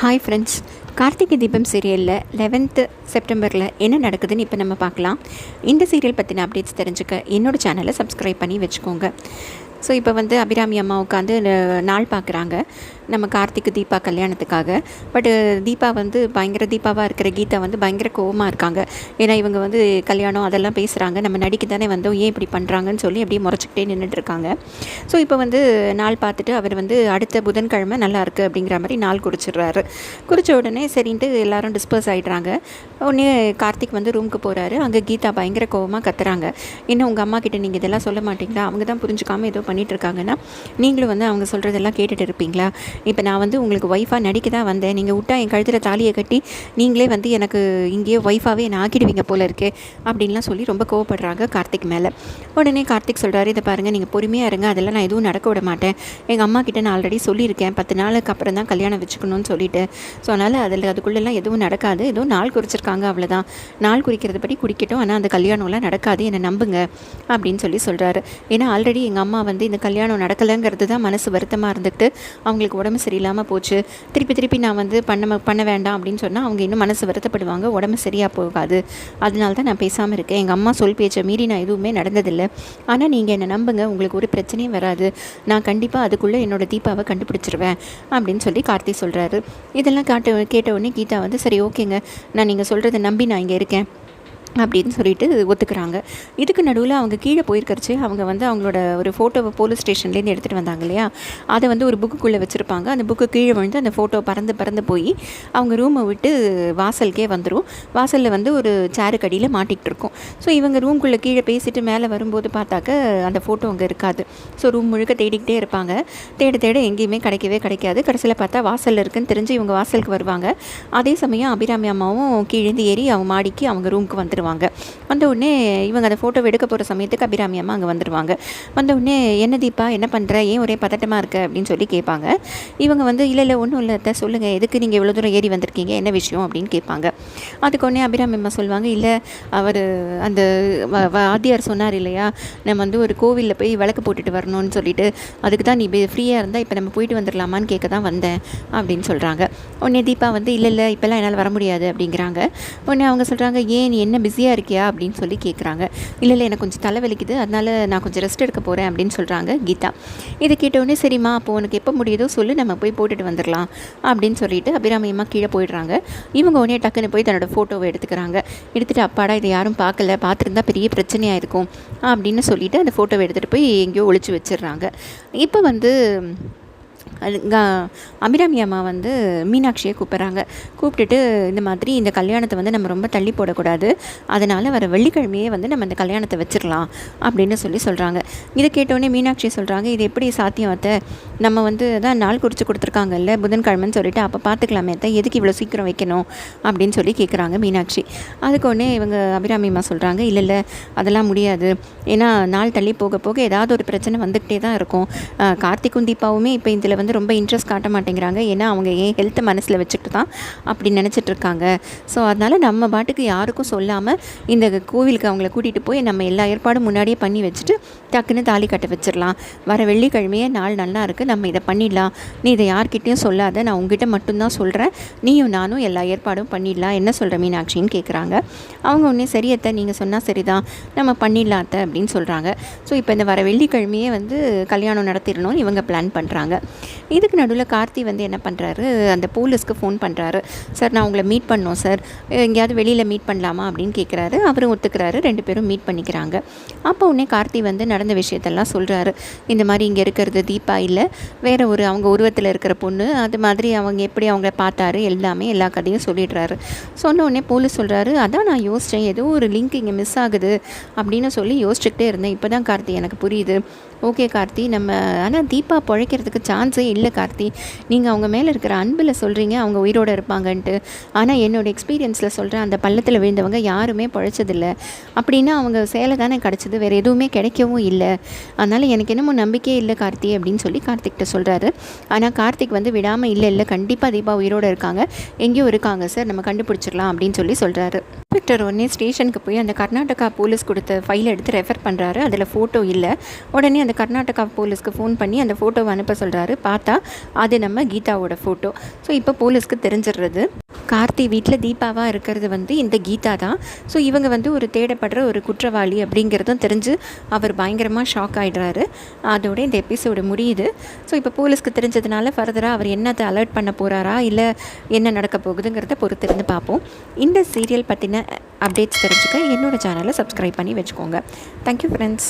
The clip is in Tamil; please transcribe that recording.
ஹாய் ஃப்ரெண்ட்ஸ் கார்த்திகை தீபம் சீரியலில் லெவன்த்து செப்டம்பரில் என்ன நடக்குதுன்னு இப்போ நம்ம பார்க்கலாம். இந்த சீரியல் பற்றின அப்டேட்ஸ் தெரிஞ்சுக்க என்னோடய சேனலை சப்ஸ்கிரைப் பண்ணி வச்சுக்கோங்க. ஸோ இப்போ வந்து அபிராமி அம்மா உட்காந்து நாள் பார்க்குறாங்க. நம்ம கார்த்திக்கு தீபா கல்யாணத்துக்காக. பட்டு தீபா வந்து பயங்கர தீபாவாக இருக்கிற கீதா வந்து பயங்கர கோவமாக இருக்காங்க. ஏன்னா இவங்க வந்து கல்யாணம் அதெல்லாம் பேசுகிறாங்க நம்ம நடிக்க தானே வந்தோம். ஏன் இப்படி பண்ணுறாங்கன்னு சொல்லி அப்படியே முறைச்சிக்கிட்டே நின்றுட்டுருக்காங்க ஸோ இப்போ வந்து நாள் பார்த்துட்டு அவர் வந்து அடுத்த புதன்கிழமை நல்லா இருக்குது அப்படிங்கிற மாதிரி நாள் குறிச்சிடுறாரு. குறித்த உடனே சரின்ட்டு எல்லாரும் டிஸ்பர்ஸ் ஆகிடுறாங்க உடனே கார்த்திக் வந்து ரூமுக்கு போகிறாரு அங்கே கீதா பயங்கர கோவமாக கத்துறாங்க. இன்னும் உங்கள் அம்மா கிட்ட நீங்கள் இதெல்லாம் சொல்ல மாட்டீங்களா? அவங்க தான் புரிஞ்சுக்காமல் ஏதோ பண்ணிகிட்ருக்காங்கன்னா நீங்களும் வந்து அவங்க சொல்கிறதெல்லாம் கேட்டுட்டு இருப்பீங்களா? இப்போ நான் வந்து உங்களுக்கு ஒய்ஃபாக நடிக்க தான் வந்தேன். நீங்கள் விட்டா என் கழுத்தில் தாலியை கட்டி நீங்களே வந்து எனக்கு இங்கேயே ஒய்ஃபாகவே என்னை ஆக்கிடுவீங்க போல இருக்கே அப்படின்லாம் சொல்லி ரொம்ப கோவப்படுறாங்க கார்த்திக் மேலே. உடனே கார்த்திக் சொல்கிறாரு இதை பாருங்கள் நீங்கள் பொறுமையாக இருங்க. அதெல்லாம் நான் எதுவும் நடக்க விட மாட்டேன். எங்கள் அம்மா கிட்ட நான் ஆல்ரெடி சொல்லியிருக்கேன். பத்து நாளுக்கு அப்புறம் தான் கல்யாணம் வச்சுக்கணும்னு சொல்லிட்டு. ஸோ அதனால் அதில் அதுக்குள்ளெல்லாம் எதுவும் நடக்காது. ஏதோ நாள் குறிச்சிருக்காங்க அவ்வளோதான் நாள் குறிக்கிறது படி குடிக்கட்டும். ஆனால் அந்த கல்யாணம்லாம் நடக்காது. என்னை நம்புங்க. அப்படின்னு சொல்லி சொல்கிறாரு ஏன்னா ஆல்ரெடி எங்கள் அம்மா வந்து இந்த கல்யாணம் நடக்கலைங்கிறது தான் மனசு வருத்தமாக இருந்துக்கிட்டு அவங்களுக்கு உடம்பு சரியில்லாமல் போச்சு. திருப்பி திருப்பி நான் வந்து பண்ண பண்ண வேண்டாம் அப்படின்னு சொன்னால் அவங்க இன்னும் மனசு வருத்தப்படுவாங்க. உடம்பு சரியாக போகாது. அதனால தான் நான் பேசாமல் இருக்கேன். எங்கள் அம்மா சொல் பேச்சை மீறி நான் எதுவுமே நடந்ததில்லை. ஆனால் நீங்கள் என்னை நம்புங்க. உங்களுக்கு ஒரு பிரச்சனையும் வராது. நான் கண்டிப்பாக அதுக்குள்ளே என்னோட தீபாவை கண்டுபிடிச்சிருவேன் அப்படின்னு சொல்லி கார்த்தி சொல்கிறாரு இதெல்லாம் காட்ட கேட்ட உடனே கீதா வந்து சரி ஓகேங்க. நான் நீங்கள் சொல்கிறத நம்பி நான் இங்கே இருக்கேன். அப்படின்னு சொல்லிட்டு ஒத்துக்கிறாங்க. இதுக்கு நடுவில் அவங்க கீழே போயிருக்கறச்சு அவங்க வந்து அவங்களோட ஒரு ஃபோட்டோவை போலீஸ் ஸ்டேஷன்லேருந்து எடுத்துகிட்டு வந்தாங்க இல்லையா? அதை வந்து ஒரு புக்குக்குள்ளே வச்சுருப்பாங்க. அந்த புக்கு கீழே விழுந்து அந்த ஃபோட்டோ பறந்து பறந்து போய் அவங்க ரூமை விட்டு வாசலுக்கே வந்துடும் வாசலில் வந்து ஒரு சேருக்கு அடியில் மாட்டிகிட்டு இருக்கும். ஸோ இவங்க ரூம்குள்ளே கீழே பேசிட்டு மேலே வரும்போது பார்த்தாக்க அந்த ஃபோட்டோ அங்கே இருக்காது. ஸோ ரூம் முழுக்க தேடிக்கிட்டே இருப்பாங்க. தேட தேட எங்கேயுமே கிடைக்கவே கிடைக்காது. கடைசியில் பார்த்தா வாசலில் இருக்குன்னு தெரிஞ்சு இவங்க வாசலுக்கு வருவாங்க. அதே சமயம் அபிராமி அம்மாவும் கீழேந்து ஏறி அவங்க மாடிக்கு அவங்க ரூமுக்கு வந்துடுவாங்க வந்த உடனே இவங்க அந்த ஃபோட்டோ எடுக்க போகிற சமயத்துக்கு அபிராமி அம்மா அங்கே வந்துடுவாங்க வந்த உடனே என்ன தீபா என்ன பண்ணுற ஏன் ஒரே பதட்டமாக இருக்க? அப்படின்னு சொல்லி கேட்பாங்க. இவங்க வந்து இல்லை இல்லை ஒன்றும் இல்லை அத்தை சொல்லுங்கள் எதுக்கு நீங்கள் இவ்வளோ தூரம் ஏறி வந்திருக்கீங்க? என்ன விஷயம்? அப்படின்னு கேட்பாங்க. அதுக்கு உடனே அபிராமி அம்மா சொல்லுவாங்க இல்லை அவர் அந்த வாத்தியார் சொன்னார் இல்லையா? நம்ம வந்து ஒரு கோவிலில் போய் விளக்கு போட்டுட்டு வரணும்னு சொல்லிட்டு அதுக்கு தான் நீ ஃப்ரீயாக இருந்தால் இப்போ நம்ம போயிட்டு வந்துடலாமான்னு கேட்க தான் வந்தேன் அப்படின்னு சொல்கிறாங்க உடனே தீபா வந்து இல்லை இல்லை இப்போல்லாம் என்னால் வர முடியாது அப்படிங்கிறாங்க. உடனே அவங்க சொல்கிறாங்க ஏன் நீ என்ன பிஸியாக இருக்கியா அப்படின்னு சொல்லி கேட்குறாங்க இல்லை இல்லை எனக்கு கொஞ்சம் தலை வலிக்குது. அதனால் நான் கொஞ்சம் ரெஸ்ட் எடுக்க போகிறேன் அப்படின்னு சொல்கிறாங்க கீதா. இதை கேட்ட சரிம்மா அப்போ உனக்கு எப்போ முடியுதோ சொல்லி நம்ம போய் போட்டுட்டு வந்துடலாம் அப்படின்னு சொல்லிட்டு அபிராமியமாக கீழே போயிடுறாங்க. இவங்க உடனே டக்குன்னு போய் தன்னோட ஃபோட்டோவை எடுத்துக்கிறாங்க. எடுத்துகிட்டு அப்பாடா இதை யாரும் பார்க்கல. பார்த்துருந்தா பெரிய பிரச்சனையாக இருக்கும் அப்படின்னு சொல்லிவிட்டு அந்த ஃபோட்டோவை எடுத்துகிட்டு போய் எங்கேயோ ஒழிச்சு வச்சிடுறாங்க. இப்போ வந்து அபிராமி அம்மா வந்து மீனாட்சியை கூப்பிட்றாங்க. கூப்பிட்டுட்டு இந்த மாதிரி இந்த கல்யாணத்தை வந்து நம்ம ரொம்ப தள்ளி போடக்கூடாது. அதனால் வர வெள்ளிக்கிழமையே வந்து நம்ம இந்த கல்யாணத்தை வச்சிடலாம் அப்படின்னு சொல்லி சொல்கிறாங்க இதை கேட்டோடனே மீனாட்சி சொல்கிறாங்க இது எப்படி சாத்தியம் அத்தை? நம்ம வந்து அதான் நாள் குறித்து கொடுத்துருக்காங்கல்ல புதன்கிழமைன்னு சொல்லிட்டு அப்போ பார்த்துக்கலாமே அத்தை எதுக்கு இவ்வளோ சீக்கிரம் வைக்கணும்? அப்படின்னு சொல்லி கேட்குறாங்க மீனாட்சி. அதுக்கு உடனே இவங்க அபிராமி அம்மா சொல்கிறாங்க இல்லை இல்லை அதெல்லாம் முடியாது. ஏன்னா நாள் தள்ளி போக போக ஏதாவது ஒரு பிரச்சனை வந்துக்கிட்டே தான் இருக்கும். அஹ் கார்த்திக்கும் தீபாவுமே இப்போ இதில் வந்து ரொம்ப இன்ட்ரெஸ்ட் காட்ட மாட்டேங்கிறாங்க. ஏன்னா அவங்க ஏன் ஹெல்த்தை மனசில் வச்சுட்டு தான் அப்படி நினச்சிட்டு இருக்காங்க ஸோ அதனால் நம்ம பாட்டுக்கு யாருக்கும் சொல்லாமல் இந்த கோவிலுக்கு அவங்கள கூட்டிகிட்டு போய் நம்ம எல்லா ஏற்பாடும் முன்னாடியே பண்ணி வச்சுட்டு டக்குன்னு தாலி கட்ட வச்சிடலாம். வர வெள்ளிக்கிழமையே நாள் நல்லா இருக்குது நம்ம இதை பண்ணிடலாம். நீ இதை யார்கிட்டயும் சொல்லாத. நான் உங்ககிட்ட மட்டும்தான் சொல்கிறேன் நீயும் நானும் எல்லா ஏற்பாடும் பண்ணிடலாம். என்ன சொல்கிற மீனாட்சின்னு கேட்குறாங்க அவங்க ஒன்றே சரியத்தை நீங்கள் சொன்னால் சரிதான். நம்ம பண்ணிடலாம் அத்தை அப்படின்னு சொல்கிறாங்க ஸோ இப்போ இந்த வர வெள்ளிக்கிழமையே வந்து கல்யாணம் நடத்திடணும்னு இவங்க பிளான் பண்ணுறாங்க இதுக்கு நடுவில் கார்த்தி வந்து என்ன பண்ணுறாரு அந்த போலீஸ்க்கு ஃபோன் பண்ணுறாரு சார் நான் உங்களை மீட் பண்ணோம் சார். எங்கேயாவது வெளியில் மீட் பண்ணலாமா? அப்படின்னு கேட்குறாரு அவரும் ஒத்துக்கிறாரு. ரெண்டு பேரும் மீட் பண்ணிக்கிறாங்க. அப்போ உடனே கார்த்தி வந்து நடந்த விஷயத்தெல்லாம் சொல்கிறாரு இந்த மாதிரி இங்கே இருக்கிறது தீபா இல்லை. வேற ஒரு அவங்க உருவத்தில் இருக்கிற பொண்ணு. அது மாதிரி அவங்க எப்படி அவங்கள பார்த்தாரு? எல்லாமே எல்லா கதையும் சொல்லிடுறாரு. சொன்ன உடனே போலீஸ் சொல்கிறாரு அதான் நான் யோசித்தேன் ஏதோ ஒரு லிங்க் இங்கே மிஸ் ஆகுது. அப்படின்னு சொல்லி யோசிச்சுக்கிட்டே இருந்தேன். இப்போ தான் கார்த்தி எனக்கு புரியுது. ஓகே கார்த்தி. நம்ம ஆனால் தீபா பிழைக்கிறதுக்கு சான்ஸே இல்லை கார்த்தி. நீங்கள் அவங்க மேலே இருக்கிற அன்பில் சொல்கிறீங்க அவங்க உயிரோடு இருப்பாங்கன்ட்டு. ஆனால் என்னோடய எக்ஸ்பீரியன்ஸில் சொல்கிறேன் அந்த பள்ளத்தில் விழுந்தவங்க யாருமே பிழைச்சதில்ல. அப்படின்னா அவங்க சேலை தானே கிடச்சிது வேறு எதுவுமே கிடைக்கவும் இல்லை. அதனால் எனக்கு என்னமோ நம்பிக்கையே இல்லை கார்த்தி அப்படின்னு சொல்லி கார்த்திக்கிட்ட சொல்கிறாரு ஆனால் கார்த்திக் வந்து விடாமல் இல்லை இல்லை கண்டிப்பாக தீபா உயிரோடு இருக்காங்க. எங்கேயோ இருக்காங்க சார். நம்ம கண்டுபிடிச்சிடலாம் அப்படின்னு சொல்லி சொல்கிறாரு இன்ஸ்பெக்டர் உடனே ஸ்டேஷனுக்கு போய் அந்த கர்நாடகா போலீஸ் கொடுத்த ஃபைலை எடுத்து ரெஃபர் பண்ணுறாரு அதில் ஃபோட்டோ இல்லை. உடனே அந்த கர்நாடகா போலீஸ்க்கு ஃபோன் பண்ணி அந்த ஃபோட்டோவை அனுப்ப சொல்கிறாரு பார்த்தா அது நம்ம கீதாவோட ஃபோட்டோ ஸோ இப்போ போலீஸ்க்கு தெரிஞ்சிடுறது. கார்த்தி வீட்டில் தீபாவாக இருக்கிறது வந்து இந்த கீதா தான். ஸோ இவங்க வந்து ஒரு தேடப்படுற ஒரு குற்றவாளி அப்படிங்கிறதும் தெரிஞ்சு அவர் பயங்கரமாக ஷாக் ஆகிடுறாரு அதோட இந்த எபிசோடு முடியுது. ஸோ இப்போ போலீஸ்க்கு தெரிஞ்சதுனால ஃபர்தராக அவர் என்னத்தை அலர்ட் பண்ண போகிறாரா இல்லை என்ன நடக்க போகுதுங்கிறத பொறுத்திருந்து பார்ப்போம். இந்த சீரியல் பற்றின அப்டேட்ஸ் தெரிஞ்சுக்க என்னோட சேனலை சப்ஸ்கிரைப் பண்ணி வச்சுக்கோங்க. Thank you friends